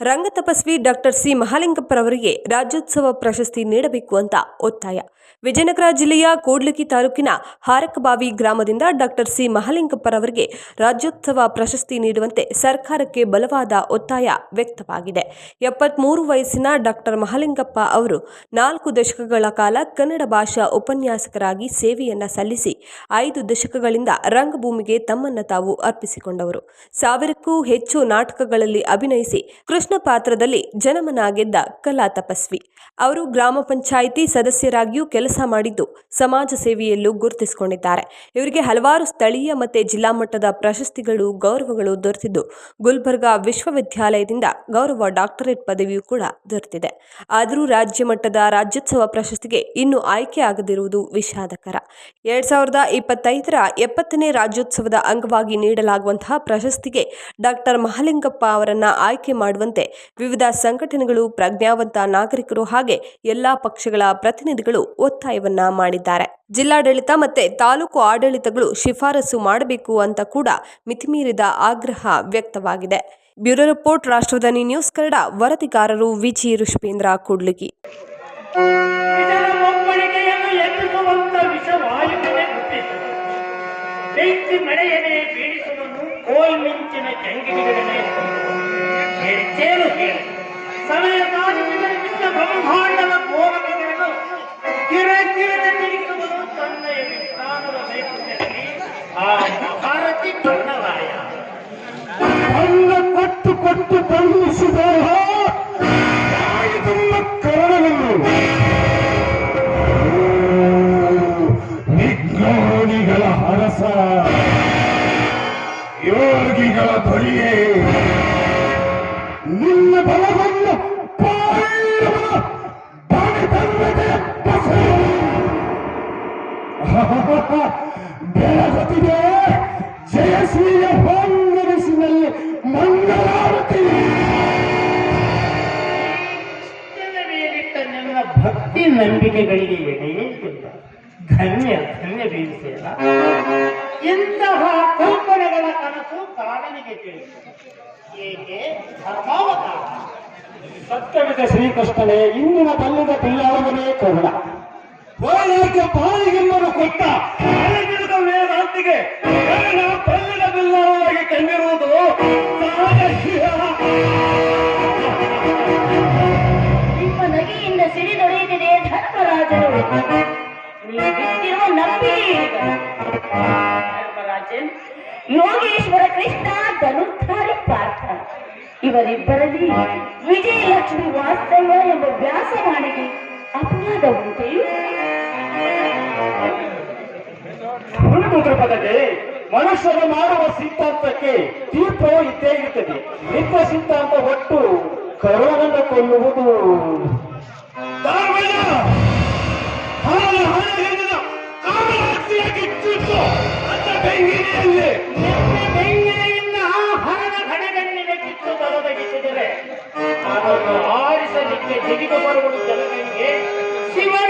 ರಂಗತಪಸ್ವಿ doctor C ಮಹಾಲಿಂಗಪ್ಪರವರಿಗೆ ರಾಜ್ಯೋತ್ಸವ ಪ್ರಶಸ್ತಿ ನೀಡಬೇಕು ಅಂತ ಒತ್ತಾಯ. ವಿಜಯನಗರ ಜಿಲ್ಲೆಯ ಕೂಡ್ಲಿಗಿ ತಾಲೂಕಿನ ಹಾರಕಬಾವಿ ಗ್ರಾಮದಿಂದ ಡಾಕ್ಟರ್ ಸಿ ಮಹಾಲಿಂಗಪ್ಪರವರಿಗೆ ರಾಜ್ಯೋತ್ಸವ ಪ್ರಶಸ್ತಿ ನೀಡುವಂತೆ ಸರ್ಕಾರಕ್ಕೆ ಬಲವಾದ ಒತ್ತಾಯ ವ್ಯಕ್ತವಾಗಿದೆ. ಎಪ್ಪತ್ಮೂರು ವಯಸ್ಸಿನ ಡಾಕ್ಟರ್ ಮಹಾಲಿಂಗಪ್ಪ ಅವರು ನಾಲ್ಕು ದಶಕಗಳ ಕಾಲ ಕನ್ನಡ ಭಾಷಾ ಉಪನ್ಯಾಸಕರಾಗಿ ಸೇವೆಯನ್ನು ಸಲ್ಲಿಸಿ ಐದು ದಶಕಗಳಿಂದ ರಂಗಭೂಮಿಗೆ ತಮ್ಮನ್ನು ತಾವು ಅರ್ಪಿಸಿಕೊಂಡವರು. ಸಾವಿರಕ್ಕೂ ಹೆಚ್ಚು ನಾಟಕಗಳಲ್ಲಿ ಅಭಿನಯಿಸಿ ಕೃಷ್ಣ ಪಾತ್ರದಲ್ಲಿ ಜನಮನಾಗಿದ್ದ ಗೆದ್ದ ಕಲಾ ತಪಸ್ವಿ. ಅವರು ಗ್ರಾಮ ಪಂಚಾಯಿತಿ ಸದಸ್ಯರಾಗಿಯೂ ಕೆಲಸ ಮಾಡಿದ್ದು ಸಮಾಜ ಸೇವೆಯಲ್ಲೂ ಗುರುತಿಸಿಕೊಂಡಿದ್ದಾರೆ. ಇವರಿಗೆ ಹಲವಾರು ಸ್ಥಳೀಯ ಮತ್ತು ಜಿಲ್ಲಾ ಮಟ್ಟದ ಪ್ರಶಸ್ತಿಗಳು, ಗೌರವಗಳು ದೊರೆತಿದ್ದು ಗುಲ್ಬರ್ಗಾ ವಿಶ್ವವಿದ್ಯಾಲಯದಿಂದ ಗೌರವ ಡಾಕ್ಟರೇಟ್ ಪದವಿಯೂ ಕೂಡ ದೊರೆತಿದೆ. ಆದರೂ ರಾಜ್ಯ ಮಟ್ಟದ ರಾಜ್ಯೋತ್ಸವ ಪ್ರಶಸ್ತಿಗೆ ಇನ್ನೂ ಆಯ್ಕೆ ಆಗದಿರುವುದು ವಿಷಾದಕರ. ಎರಡ್ ಸಾವಿರದ ಇಪ್ಪತ್ತೈದರ ಎಪ್ಪತ್ತನೇ ರಾಜ್ಯೋತ್ಸವದ ಅಂಗವಾಗಿ ನೀಡಲಾಗುವಂತಹ ಪ್ರಶಸ್ತಿಗೆ ಡಾಕ್ಟರ್ ಮಹಾಲಿಂಗಪ್ಪ ಅವರನ್ನ ಆಯ್ಕೆ ಮಾಡುವಂತೆ ವಿವಿಧ ಸಂಘಟನೆಗಳು, ಪ್ರಜ್ಞಾವಂತ ನಾಗರಿಕರು ಹಾಗೆ ಎಲ್ಲಾ ಪಕ್ಷಗಳ ಪ್ರತಿನಿಧಿಗಳು ಒತ್ತಾಯವನ್ನ ಮಾಡಿದ್ದಾರೆ. ಜಿಲ್ಲಾಡಳಿತ ಮತ್ತೆ ತಾಲೂಕು ಆಡಳಿತಗಳು ಶಿಫಾರಸು ಮಾಡಬೇಕು ಅಂತ ಕೂಡ ಮಿತಿಮೀರಿದ ಆಗ್ರಹ ವ್ಯಕ್ತವಾಗಿದೆ. Bureau report, Rashtradhani news Kannada, ವರದಿಗಾರರು Viji Rushpendra Kudligi. ಹೆಚ್ಚೇನು ಹೇಳು. ಸಮಯ ಕಾಲದಿಂದ ಬ್ರಹ್ಮಾಂಡದ ಗೋಲಕಗಳನ್ನು ಕಿರಕಿರದ ತಿಳಿಸುವುದು ತನ್ನಯ ವಿಜ್ಞಾನದ ನೈಪುಣ್ಯದಲ್ಲಿ ಆ ಭಾರತಿ ಕನ್ನವಾಯ ಅನ್ನ ಕೊಟ್ಟು ಕೊಟ್ಟು ಬಂಧಿಸಿದ ತುಂಬ ಕರುಣವನ್ನು ವಿಜ್ಞಾನಿಗಳ ಯೋಗಿಗಳ ಬಳಿಯೇ. ಬೆಳಗುತ್ತಿದೆ ಜಯಶ್ರೀಯ ಹೊಂಗನಸಿನಲ್ಲಿ ಮಂಗಳಾರತಿ. ನಿನ್ನ ಮೇಲಿಟ್ಟ ನನ್ನ ಭಕ್ತಿ ನಂಬಿಕೆಗಳಿಗೆ ಎಡೆಯೇ ಇಲ್ಲ ಧನ್ಯ ಧನ್ಯ ಬೀರಿಸೇನ ಇಂತಹ ಕಲ್ಪನೆಗಳ ಕನಸು ಕಾಡನಿಗೆ ತಿಳಿತು ಏಕೆ? ಧರ್ಮಾವತಾರ. ಸತ್ಯವಿದ ಶ್ರೀಕೃಷ್ಣನೇ ಇಂದಿನ ಬಲ್ಲದ ಬಿಲ್ಲಾಳವನೇ ಕೋಣ ಹೋರಾಟ ಪಾಲಿಗೆಮ್ಮನು ಕೊಟ್ಟ. ವೇದಾಂತಿಗೆ ಕರುಣ ಬಲ್ಲದ ಬಿಲ್ಲಾಳವಾಗಿ ಕಂಡಿರುವುದು ನಿಮ್ಮ ನಗೆಯಿಂದ ಸಿಡಿದೊಡೆಯುತ್ತಿದೆ ಧರ್ಮರಾಜನು ನೀವು ಬಿತ್ತಿರುವ ನಂಬಿಕೆ ಧರ್ಮರಾಜನ್ ಯೋಗೇಶ್ವರ ಕೃಷ್ಣ ಧನುರ್ಧಾರಿ ಪಾರ್ಥ. ಇವರಿಬ್ಬರಲ್ಲಿ ವಿಜಯಲಕ್ಷ್ಮಿ ವಾಸ್ತವ್ಯ ಎಂಬ ವ್ಯಾಸವಾಣಿಗೆ ಅಪವಾದ ಉಂಟೆಯೂ? ಉಂಟು ತ್ರಿಪದಗೆ ಮನುಷ್ಯರು ಮಾಡುವ ಸಿದ್ಧಾಂತಕ್ಕೆ ತೀರ್ಪು ಇದ್ದೇ ಇರುತ್ತದೆ ನಿತ್ಯ ಸಿದ್ಧಾಂತ ಒಟ್ಟು ಕರುಣವನ್ನು ಕೊಲ್ಲುವುದು. ಬೆಂಗಿನೆಯಿಂದ ಹಣದ ಆರಿಸಲಿಕ್ಕೆ ಜನಗಳಿಗೆ ಶಿವನ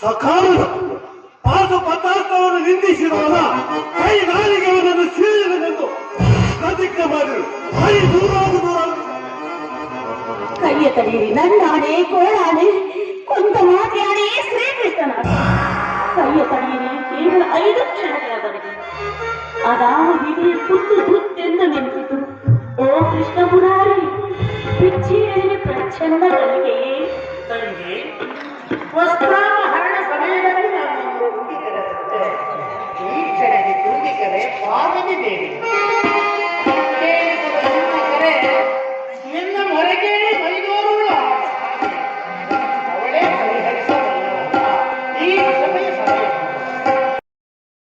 ಸಕಾಲದ ಪಾದ ಪದಾರ್ಥವನ್ನು ನಿಂದಿಸಿದಾಗ ಕೈ ನಾಲಿಗೆ ಅವನನ್ನು ಸೀಳಲೆಂದು ಪ್ರತಿಜ್ಞೆ ಮಾಡಿದ್ರು ಹರಿ ದೂರಾದ ದೂರ ಕೈಯ ತಡೆಯಿರಿ ನನ್ನಾಣೆ ಕೋಳಾಣೆ ಕೊಂತ ಮಾತೆಯಾಣೆ ಶ್ರೀಕೃಷ್ಣನ. ಕೈಯ ತಡೆಯಿರಿ ಕೇವಲ ಐದು ಕ್ಷಣಗಳವರೆಗೆ. ಅದಾವ ವಿಧಿ ಕುತ್ತು